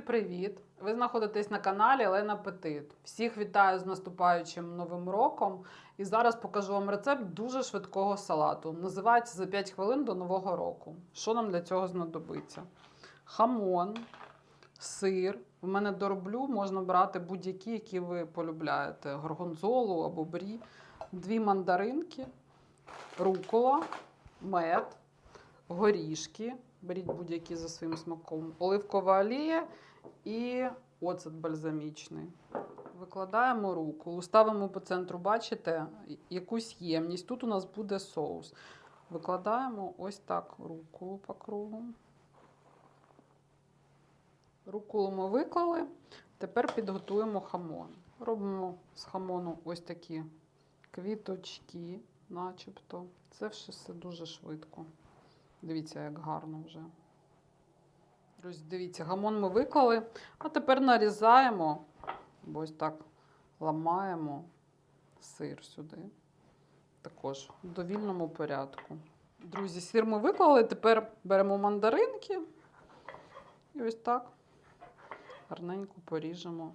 привіт! Ви знаходитесь на каналі Олена Петит. Всіх вітаю з наступаючим новим роком. І зараз покажу вам рецепт дуже швидкого салату. Називається за 5 хвилин до нового року. Що нам для цього знадобиться? Хамон, сир. У мене дороблю, можна брати будь-які, які ви полюбляєте: горгонзолу або брі, дві мандаринки, рукола, мед, горішки. Беріть будь-які за своїм смаком. Оливкова олія і оцет бальзамічний. Викладаємо руку, ставимо по центру, бачите, якусь ємність. Тут у нас буде соус. Викладаємо ось так руку по кругу. Руколу ми виклали. Тепер підготуємо хамон. Робимо з хамону ось такі квіточки, начебто. Це все дуже швидко. Дивіться, як гарно вже. Друзі, дивіться, гамон ми виклали, а тепер нарізаємо, бо ось так ламаємо сир сюди. Також в довільному порядку. Друзі, сир ми виклали, тепер беремо мандаринки і ось так гарненько поріжемо.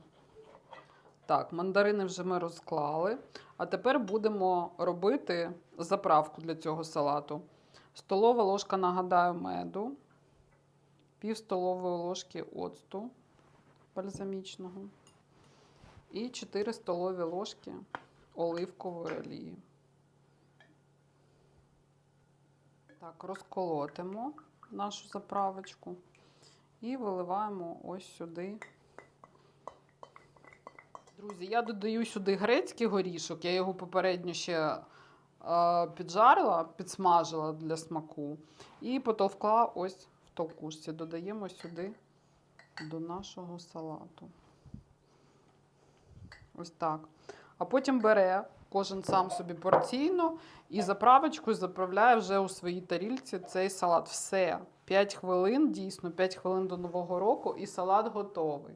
Так, мандарини вже ми розклали. А тепер будемо робити заправку для цього салату. Столова ложка, нагадаю, меду, пів столової ложки оцту бальзамічного і 4 столові ложки оливкової олії. Так, розколотимо нашу заправочку і виливаємо ось сюди. Друзі, я додаю сюди грецький горішок, я його попередньо ще піджарила, підсмажила для смаку. І потовкла ось в толкушці. Додаємо сюди до нашого салату. Ось так. А потім бере кожен сам собі порційно і заправочкою заправляє вже у своїй тарільці цей салат. Все. 5 хвилин, дійсно, 5 хвилин до Нового року, і салат готовий.